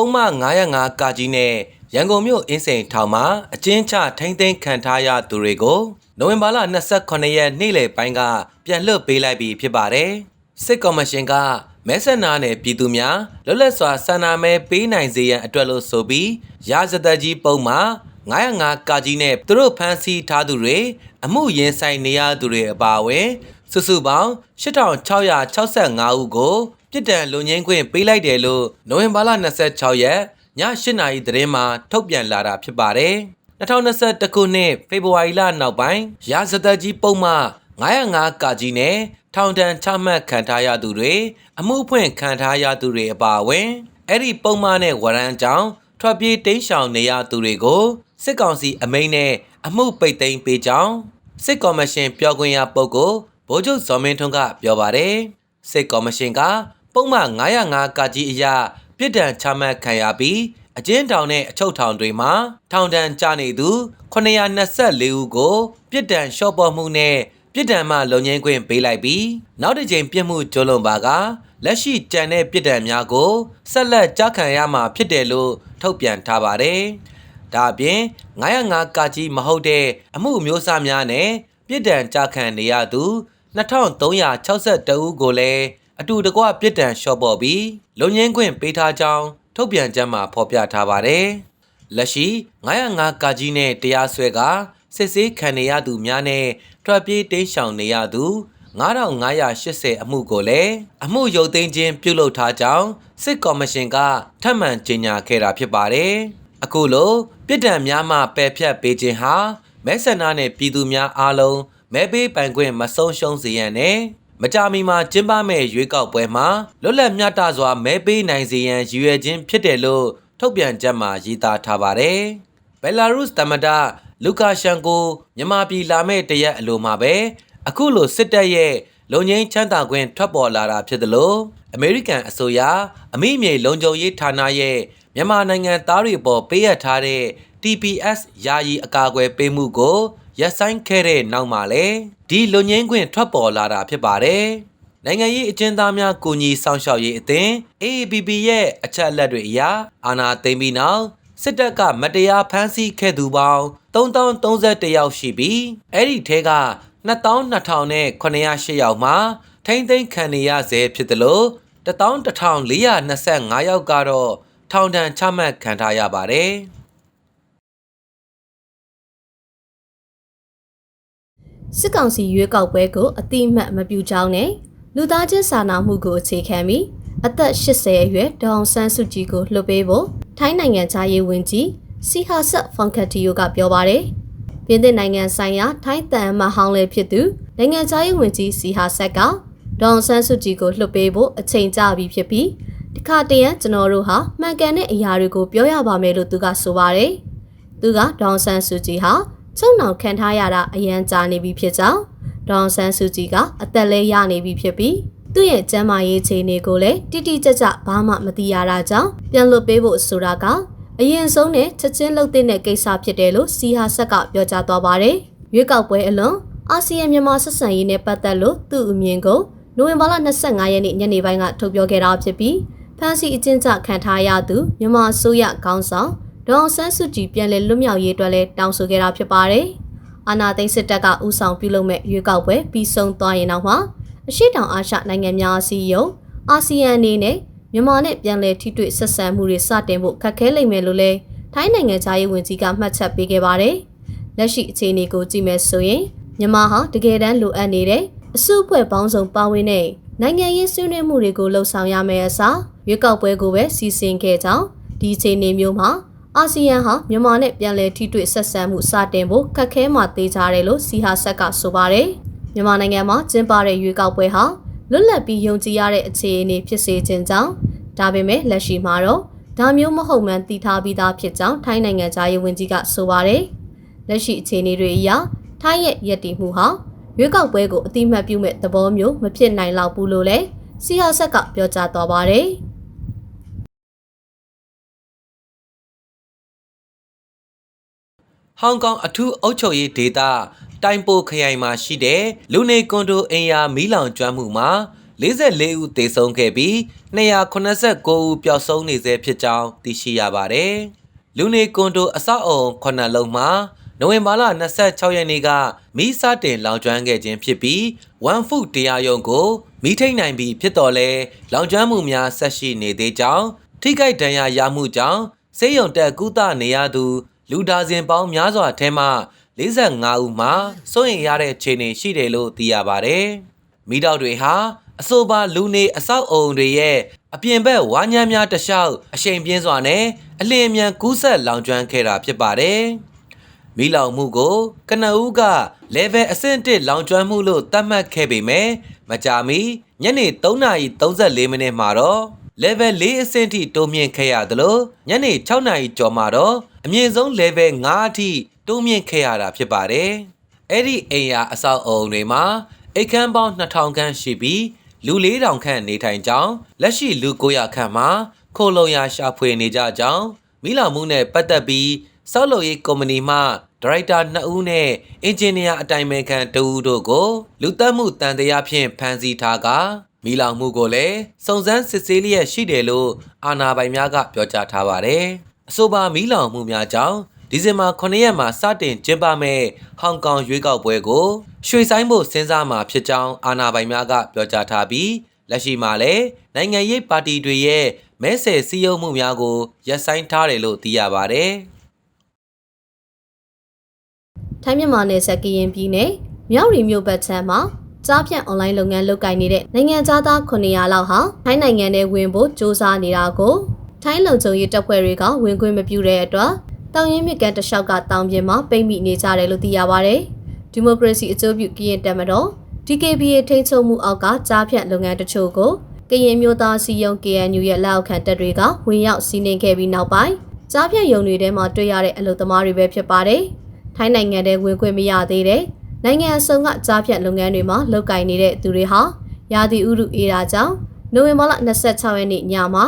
ပုံမှန်905ကာကြီးနဲ့ရန်ကုန်မြို့အင်းစိန်ထောင်မှာအကျဉ်းချထိန်းသိမ်းခံထားရသူတွေကိုနိုဝင်ဘာလ28ရက်နေ့လယ်ပိုင်းကပြန်လွှတ်ပေးလိုက်ပြီးဖြစ်ပါတယ်။စစ်ကော်မရှင်ကမဲဆန္ဒနယ်ပြည်သူများလွတ်လပ်စွာဆန္ဒမဲပေးနိုင်စေရန်အတွက်လို့ဆိုပြီးရာဇသက်ကြီးပုံမှာ905ကာကြီးနဲ့သူတို့ဖမ်းဆီးထားသူတွေအမှုရင်ဆိုင်နေရသူတွေအပါအဝင်စုစုပေါင်း8665ဦးကို ပြစ်ဒဏ်လွန်ငင်းခွင့်ပေးလိုက်တယ်လို့နိုဝင်ဘာလ26ရက်ည8နာရီသတင်းမှာထုတ်ပြန်လာတာဖြစ်ပါတယ်။2021ခုနှစ်ဖေဖော်ဝါရီလနောက်ပိုင်းရာဇသက်ကြီးပုံမှ905ကာကြီးနဲ့ထောင်ဒဏ်ချမှတ်ခံထားရသူတွေအမှုဖွင့်ခံထားရသူတွေအပါအဝင်အဲ့ဒီပုံမှန်နဲ့ဝရမ်းကြောင်းထွက်ပြေးတိမ်းရှောင်နေရသူတွေကိုစစ်ကောင်စီအမိန့်နဲ့အမှုပိတ်သိမ်းပေးကြောင်းစစ်ကော်မရှင်ပြောခွင့်ရပုဂ္ဂိုလ်ဗိုလ်ချုပ်ဇော်မင်းထွန်းကပြောပါတယ်စစ်ကော်မရှင်က ပုံမှန်905ကကြီးအရပြစ်ဒဏ်ချမှတ်ခံရပြီးအကျဉ်းထောင်နဲ့အချုပ်ထောင်တွေမှာထောင်ဒဏ်ကျနေသူ924ဦးကိုပြစ်ဒဏ်လျှော့ပေါ့မှုနဲ့ပြစ်ဒဏ်မှလုံငင်းခွင့်ပေးလိုက်ပြီးနောက်တစ်ကြိမ်ပြစ်မှုကျူးလွန်ပါကလက်ရှိကြံတဲ့ပြစ်ဒဏ်များကိုဆက်လက်ကြားခံရမှာဖြစ်တယ်လို့ထုတ်ပြန်ထားပါတယ်။ဒါအပြင်905ကကြီးမဟုတ်တဲ့အမှုမျိုးစားများနဲ့ပြစ်ဒဏ်ကြားခံနေရသူ2362ဦးကိုလည်း အတူတကွပြစ်ဒဏ်လျှော့ပေါ့ပြီးလုံငင်းခွင့်ပေးထားကြောင်းထုတ်ပြန်ချက်မှာဖော်ပြထားပါတယ်။လက်ရှိ905ကကြီးနဲ့တရားစွဲကစစ်ဆေးခံနေရသူများနဲ့ထွက်ပြေးတိမ်းရှောင်နေရသူ9580အမှုကိုလည်းအမှုရုပ်သိမ်းခြင်းပြုလုပ်ထားကြောင်းစစ်ကော်မရှင်ကထပ်မံကြေညာခဲ့တာဖြစ်ပါတယ်။အခုလိုပြစ်ဒဏ်များမှပယ်ဖြတ်ပေးခြင်းဟာမဲဆန္ဒနဲ့ပြည်သူများအားလုံးမဲပေးပိုင်ခွင့်မဆုံးရှုံးစေရန်နဲ့ မကြာမီမှာကျင်းပမဲ့ရွေးကောက်ပွဲမှာလွတ်လပ်မျှတစွာမဲပေးနိုင်စေရန်ရည်ရွယ်ခြင်းဖြစ်တယ်လို့ထုတ်ပြန်ချက်မှာရေးသားထားပါတယ်။ဘယ်လာရုစ်သမ္မတလူကာရှန်ကိုမြန်မာပြည်လာမဲ့တရက်အလိုမှာပဲအခုလိုစစ်တပ်ရဲ့လုံငင်းချမ်းသာခွင့်ထွက်ပေါ်လာတာဖြစ်သလိုအမေရိကန်အစိုးရအမိမြေလုံခြုံရေးဌာနရဲ့မြန်မာနိုင်ငံသားတွေပေါ်ပေးအပ်ထားတဲ့ TPS ယာယီအကာအကွယ်ပေးမှုကိုရပ်ဆိုင်းခဲ့တဲ့နောက်မှာလည်း ဒီလုံငင်းခွင့်ထွက်ပေါ်လာတာဖြစ်ပါတယ်။နိုင်ငံရေးအကျဉ်းသားများကိုညီဆောင်ရှောက်ရေးအသင်း AABB ရဲ့အချက်အလက်တွေအရအာဏာသိမ်းပြီးနောက်စစ်တပ်ကမတရားဖမ်းဆီးခဲ့သူပေါင်း3031ယောက်ရှိပြီးအဲ့ဒီထဲက22,908ယောက်မှာထိမ့်သိမ်းခံနေရဆဲဖြစ်တယ်လို့11,425ယောက်ကတော့ထောင်ဒဏ်ချမှတ်ခံထားရပါတယ်။ စစ်ကောင်စီရွေးကောက်ပွဲကိုအတိအမှတ်မပြုကြောင်းနဲ့လူသားချင်းစာနာမှုကိုအခြေခံပြီးအသက်80အရွယ်ဒေါအောင်ဆန်းစုကြည်ကိုလွှတ်ပေးဖို့ထိုင်းနိုင်ငံသားရေးဝန်ကြီးစီဟာဆက်ဖွန်ကတီယိုကပြောပါတယ်။ပြင်သစ်နိုင်ငံဆိုင်ရာထိုင်းတန်မဟောင်းလည်းဖြစ်သူနိုင်ငံသားရေးဝန်ကြီးစီဟာဆက်ကဒေါအောင်ဆန်းစုကြည်ကိုလွှတ်ပေးဖို့အချိန်ကြာပြီဖြစ်ပြီးဒီခါတရံကျွန်တော်တို့ဟာမှန်ကန်တဲ့အရာတွေကိုပြောရပါမယ်လို့သူကဆိုပါတယ်။သူကဒေါအောင်ဆန်းစုကြည်ဟာ ချုံနှောင်ခံထားရတာအရန်ကြာနေပြီဖြစ်ကြောင်းဒေါန်ဆန်းစုကြည်ကအသက်လဲရနေပြီဖြစ်ပြီးသူ့ရဲ့ကျန်းမာရေးခြေအနေကိုလည်းတိတိကျကျဘာမှမသိရတာကြောင့်ပြန်လွတ်ပေးဖို့ဆိုတာကအရင်ဆုံးနဲ့ချက်ချင်းလှုပ်တဲ့ကိစ္စဖြစ်တယ်လို့စီဟာဆက်ကပြောကြားသွားပါတယ်။ရွေးကောက်ပွဲအလွန်အာဆီယံမြန်မာဆက်ဆံရေးနဲ့ပတ်သက်လို့သူ့အမြင်ကိုနိုဝင်ဘာလ25ရက်နေ့ညနေပိုင်းကထုတ်ပြောခဲ့တာဖြစ်ပြီးဖန်စီအကျဉ်းချခံထားရသူမြန်မာအစိုးရခေါင်းဆောင် ဒေါအောင်ဆန်းစုကြည်ပြန်လည်လွတ်မြောက်ရေးအတွက်လည်းတောင်းဆိုခဲ့တာဖြစ်ပါတယ်။အာနာသိန်းစစ်တပ်ကဥဆောင်ပြုလုပ်မဲ့ရွေးကောက်ပွဲပြီးဆုံးသွားရင်တော့မှအရှိတောင်အာရှနိုင်ငံများအစည်းအရုံးအာဆီယံအနေနဲ့မြန်မာနဲ့ပြန်လည်ထိတွေ့ဆက်ဆံမှုတွေစတင်ဖို့ခက်ခဲလိမ့်မယ်လို့လည်းထိုင်းနိုင်ငံသားရေးဝန်ကြီးကမှတ်ချက်ပေးခဲ့ပါတယ်။လက်ရှိအခြေအနေကိုကြည့်မယ်ဆိုရင်မြန်မာဟာတကယ်တမ်းလိုအပ်နေတဲ့အစုအဖွဲ့ပေါင်းစုံပါဝင်တဲ့နိုင်ငံရေးဆွေးနွေးမှုတွေကိုလှုံ့ဆော်ရမယ်အစားရွေးကောက်ပွဲကိုပဲစီစဉ်ခဲ့ကြောင်းဒီအခြေအနေမျိုးမှာ အာဆီယံဟာမြန်မာနဲ့ပြန်လည်ထိတွေ့ဆက်ဆံမှုစတင်ဖို့ခက်ခဲမှသေးကြတယ်လို့စီဟာဆက်ကဆိုပါတယ်။မြန်မာနိုင်ငံမှာကျင်းပတဲ့ရွေးကောက်ပွဲဟာလွတ်လပ်ပြီးယုံကြည်ရတဲ့အခြေအနေဖြစ်စေခြင်းကြောင့်ဒါပေမဲ့လက်ရှိမှာတော့ဒါမျိုးမဟုတ်မှန်းသိထားပြီးသားဖြစ်ကြောင်းထိုင်းနိုင်ငံသားရေးဝန်ကြီးကဆိုပါတယ်။လက်ရှိအခြေအနေတွေအရထိုင်းရဲ့ရည်တည်မှုဟာရွေးကောက်ပွဲကိုအတိမတ်ပြုမဲ့သဘောမျိုးမဖြစ်နိုင်တော့ဘူးလို့လည်းစီဟာဆက်ကပြောကြားသွားပါတယ်။ ဟောင်ကောင်အထူးအုပ်ချုပ်ရေးဒေသတိုင်ပိုခရိုင်မှာရှိတဲ့လူနေကွန်ဒိုအင်ယာမီးလောင်ကျွမ်းမှုမှာ44ဦးသေဆုံးခဲ့ပြီး289ဦးပျောက်ဆုံးနေဆဲဖြစ်ကြောင်းသိရှိရပါတယ်။လူနေကွန်ဒိုအဆောက်အုံ9လုံးမှာနိုဝင်ဘာလ26ရက်နေ့ကမိစတင်လောင်ကျွမ်းခဲ့ခြင်းဖြစ်ပြီး1 foot တရားရုံးကိုမိထိန်နိုင်ပြီးဖြစ်တော်လဲလောင်ကျွမ်းမှုများဆက်ရှိနေသေးကြောင်းထိခိုက်ဒဏ်ရာရမှုကြောင့်ဆေးရုံတက်ကုသနေရသူ လူဒါဇင်ပေါင်းများစွာထဲမှ45ဦးမှာစိုးရင်ရတဲ့ခြေနေရှိတယ်လို့သိရပါတယ်။မိတော့တွေဟာအဆိုပါလူနေအဆောက်အုံတွေရဲ့အပြင်ဘက်ဝါးညမ်းများတလျှောက်အရှိန်ပြင်းစွာနဲ့အလင်းအမြန်ကူးဆက်လောင်ကျွမ်းခဲ့တာဖြစ်ပါတယ်။မိလောင်မှုကိုကနဦးက level အဆင့်1လောင်ကျွမ်းမှုလို့သတ်မှတ်ခဲ့ပေမဲ့မကြာမီညနေ3:34မိနစ်မှာတော့ level 4အဆင့်ထိတိုးမြင့်ခဲ့ရသလိုညနေ6နာရီကျော်မှာတော့ အမြင့်ဆုံး level 5အထိတိုးမြင့်ခဲ့ရတာဖြစ်ပါတယ်။အဲ့ဒီအိမ်ယာအဆောက်အုံတွေမှာအိတ်ခမ်းပေါင်း2000ခန့်ရှိပြီးလူ4000ခန့်နေထိုင်ကြောင်းလက်ရှိလူ900ခန့်မှာခိုလုံရရှာဖွေနေကြကြောင်းမိလာမှုနဲ့ပတ်သက်ပြီးစောက်လုပ်ရေးကုမ္ပဏီမှဒါရိုက်တာ2ဦးနဲ့အင်ဂျင်နီယာအတိုင်ပင်ခံ2ဦးတို့ကိုလူသက်မှုတန်တရားဖြင့်ဖမ်းဆီးထားကမိလောင်မှုကိုလည်းစုံစမ်းစစ်ဆေးလျက်ရှိတယ်လို့အာဏာပိုင်များကပြောကြားထားပါတယ်။ အဆိုပါမိလောင်မှုများကြောင့်ဒီဇင်ဘာ9ရက်မှာစတင်ကျင်းပမဲ့ဟောင်ကောင်ရွေးကောက်ပွဲကိုရွှေဆိုင်ဖို့စဉ်းစားမှာဖြစ်ကြောင်းအာဏာပိုင်များကပြောကြားထားပြီးလက်ရှိမှာလည်းနိုင်ငံရေးပါတီတွေရဲ့မဲဆယ်စည်းရုံးမှုများကိုရပ်ဆိုင်းထားတယ်လို့သိရပါတယ်။ထိုင်းမြန်မာနယ်စပ်ကရင်ပြည်နယ်မြောက်ရီမြို့ဘက်ခြမ်းမှာကြားဖြန့်အွန်လိုင်းလုပ်ငန်းလုပ်ကိုင်နေတဲ့နိုင်ငံသားသား900လောက်ဟာထိုင်းနိုင်ငံထဲဝင်ဖို့စ조사နေတာကို ထိုင်းလုံခြုံရေးတပ်ဖွဲ့တွေကဝင်ခွင့်မပြုတဲ့အတွက်တောင်ရင်မြစ်ကန်တလျှောက်ကတောင်ပြင်မှာပိတ်မိနေကြတယ်လို့သိရပါဗျ။ဒီမိုကရေစီအကျိုးပြုကရင်တပ်မတော် DKBA ထိန်းချုပ်မှုအောက်ကကြားဖြန့်လုပ်ငန်းတချို့ကိုကရင်မျိုးသားစီယုံ KNU ရဲ့လက်အောက်ခံတပ်တွေကဝင်ရောက်စီးနင်းခဲ့ပြီးနောက်ပိုင်းကြားဖြန့်ယုံတွေထဲမှာတွေ့ရတဲ့အလုပ်သမားတွေပဲဖြစ်ပါတယ်။ထိုင်းနိုင်ငံထဲဝင်ခွင့်မရသေးတဲ့နိုင်ငံအစုံကကြားဖြတ်လုပ်ငန်းတွေမှာလုပ်ကင်နေတဲ့သူတွေဟာရာသီဥတုအေးတာကြောင့်နိုဝင်ဘာလ26ရက်နေ့ညမှာ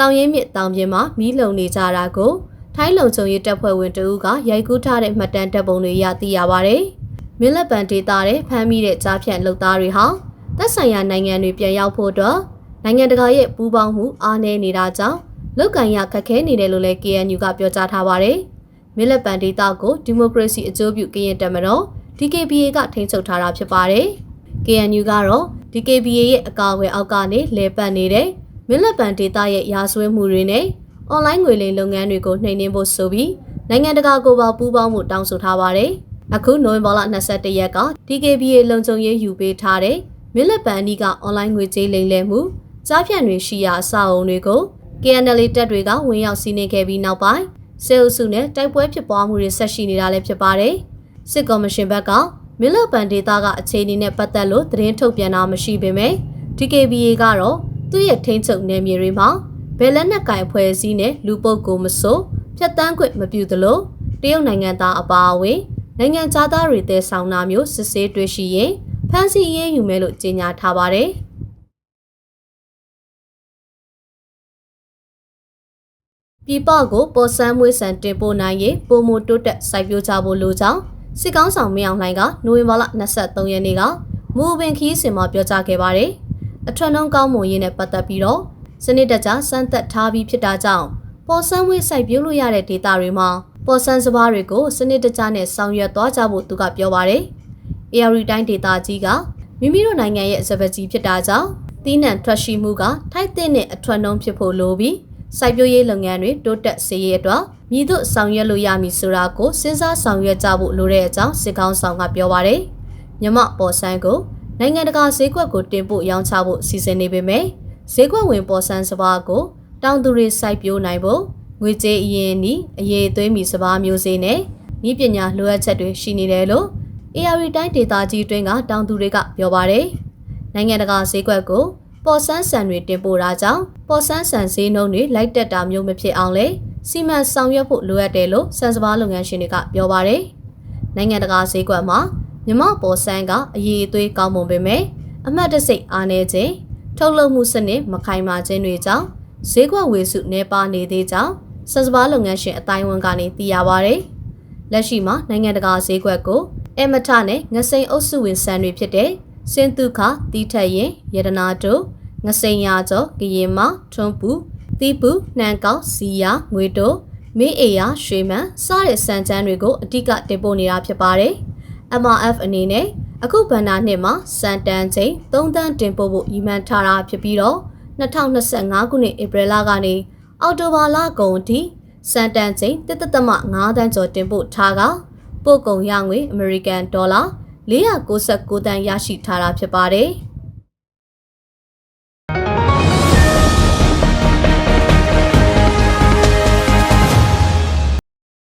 တောင်ရင်းမြစ်တောင်ပြင်မှာမီးလုံနေကြတာကိုထိုင်းလုံခြုံရေးတပ်ဖွဲ့ဝင်တဦးကရိုက်ကူးထားတဲ့မှတ်တမ်းတပ်ပုံတွေရသိရပါတယ်။မင်းလက်ပံဒေတာတဲ့ဖမ်းမိတဲ့ကြားဖြတ်လုပ်သားတွေဟာသက်ဆိုင်ရာနိုင်ငံတွေပြန်ရောက်ဖို့အတွက်နိုင်ငံတကာရဲ့ပူးပေါင်းမှုအားနည်းနေတာကြောင့်လုတ်ကန်ရခက်ခဲနေတယ်လို့လည်း KNU ကပြောကြားထားပါတယ်။မင်းလက်ပံဒေတာကိုဒီမိုကရေစီအကျိုးပြုကရင်တပ်မတော် DKBA ကထိန်းချုပ်ထားတာဖြစ်ပါတယ်။ KNU ကတော့ DKBA ရဲ့အကာအကွယ်အောက်ကနေလဲပတ်နေတဲ့ မင်းလက်ပံဒေတာရဲ့ရာဇဝဲမှုတွေနဲ့အွန်လိုင်းငွေလိမ်လုပ်ငန်းတွေကိုနှိမ်နင်းဖို့ဆိုပြီးနိုင်ငံတကာကိုပါပူးပေါင်းမှုတောင်းဆိုထားပါတယ်။အခုနိုဝင်ဘာလ22ရက်က DKBA လုံခြုံရေးယူပေးထားတဲ့မင်းလက်ပံအနီးကအွန်လိုင်းငွေကြေးလိမ်လည်မှုကြားဖြန့်တွေရှိရာအဆောက်အုံတွေကို KNL တပ်တွေကဝင်ရောက်စီးနင်းခဲ့ပြီးနောက်ပိုင်းစေအုပ်စုနဲ့တိုက်ပွဲဖြစ်ပွားမှုတွေဆက်ရှိနေတာလည်းဖြစ်ပါတယ်။စစ်ကော်မရှင်ဘက်ကမင်းလက်ပံဒေတာကအခြေအနေနဲ့ပတ်သက်လို့သတင်းထုတ်ပြန်တာမရှိပေမဲ့ DKBA ကတော့ သူ့ရဲ့ထိန်းချုပ်နယ်မြေတွေမှာဘယ်လက်နက်ကင်ဖွဲ့စည်းနဲ့လူပုတ်ကိုမစိုးဖြတ်တန်းခွင့်မပြုသလိုတရုတ်နိုင်ငံသားအပါအဝင်နိုင်ငံသားတွေတဲဆောင်တာမျိုးစစ်ဆေးတွေ့ရှိရင်ဖမ်းဆီးရေးယူမယ်လို့ကြေညာထားပါတယ်။ပြည်ပကိုပေါ်ဆန်းမွေးဆန်တင်ပို့နိုင်ရေးပုံမတိုးတက်စိုက်ပျိုးကြဖို့လိုကြောင်းစစ်ကောင်းဆောင်မင်းအောင်လှိုင်ကနိုဝင်ဘာလ23ရက်နေ့ကမူပင်ခီးစင်မှာပြောကြားခဲ့ပါတယ်။ အထွတ်နှုံးကောင်းမွန်ရေးနဲ့ပတ်သက်ပြီးတော့စနစ်တကျစမ်းသပ်ထားပြီးဖြစ်တာကြောင့်ပေါ်ဆန်းဝေးစိုက်ပျိုးလို့ရတဲ့ဒေတာတွေမှာပေါ်ဆန်းစပါးတွေကိုစနစ်တကျနဲ့ဆောင်ရွက်သွားကြဖို့သူကပြောပါတယ်။ AR တိုင်းဒေတာကြီးကမိမိတို့နိုင်ငံရဲ့စပကြီးဖြစ်တာကြောင့်သီးနှံထွက်ရှိမှုကထိုက်တဲ့အထွတ်နှုံးဖြစ်ဖို့လိုပြီးစိုက်ပျိုးရေးလုပ်ငန်းတွေတိုးတက်စေရေးအတွက်မြည်တို့ဆောင်ရွက်လို့ရမည်ဆိုတာကိုစဉ်းစားဆောင်ရွက်ကြဖို့လိုတဲ့အကြောင်းစစ်ကောင်းဆောင်ကပြောပါရယ်မြမပေါ်ဆန်းကို နိုင်ငံတကာဈေးကွက်ကိုတင်ပို့ရောင်းချဖို့စီစဉ်နေပေမဲ့ဈေးကွက်ဝင်ပေါ်ဆန်းစပါးကိုတောင်သူတွေစိုက်ပျိုးနိုင်ဖို့ငွေကြေးအရင်နီးအရေးသွေးမီစပါးမျိုးစေ့နဲ့ဤပညာလိုအပ်ချက်တွေရှိနေတယ်လို့ AR တိုင်းဒေသကြီးတွင်းကတောင်သူတွေကပြောပါတယ်နိုင်ငံတကာဈေးကွက်ကိုပေါ်ဆန်းဆန်တွေတင်ပို့တာကြောင့်ပေါ်ဆန်းဆန်ဈေးနှုန်းတွေလိုက်တက်တာမျိုးမဖြစ်အောင်လေစီမံဆောင်ရွက်ဖို့လိုအပ်တယ်လို့စံစပါးလုပ်ငန်းရှင်တွေကပြောပါတယ်။နိုင်ငံတကာဈေးကွက်မှာ မြမပေါ်ဆန်းကအရေးအသွေးကောင်းမွန်ပေမဲ့အမှတ်တစိတ်အားနည်းခြင်းထုတ်လုပ်မှုစနစ်မခိုင်မာခြင်းတွေကြောင့်ဈေးကွက်ဝေစုနေပါနေသေးကြောင်းစံစပါးလုပ်ငန်းရှင်အတိုင်းဝန်ကနေသိရပါဗျ။လက်ရှိမှာနိုင်ငံတကာဈေးကွက်ကိုအမထနဲ့ငစိန်အုပ်စုဝင်ဆန်တွေဖြစ်တဲ့စင်တုခတီထက်ရင်ယတနာတို့ငစိန်ရကျော်ကရင်မထွန်းပူတီပူနှန်ကောက်စီယာငွေတို့မင်းအေယာရွှေမန်းစတဲ့စံချမ်းတွေကိုအတိကတင်ပို့နေတာဖြစ်ပါတယ်။ MRF အနေနဲ့အခုဘဏ္ဍာနှစ်မှာစံတန်ချိန်3တန်းတင်ပို့ဖို့ရည်မှန်းထားတာဖြစ်ပြီးတော့2025ခုနှစ်ဧပြီလကနေအောက်တိုဘာလကုန်အထိစံတန်ချိန်1.5တန်းကျော်တင်ပို့ထားကပို့ကုန်ရငွေအမေရိကန်ဒေါ်လာ469တန်းရရှိထားတာဖြစ်ပါတယ်။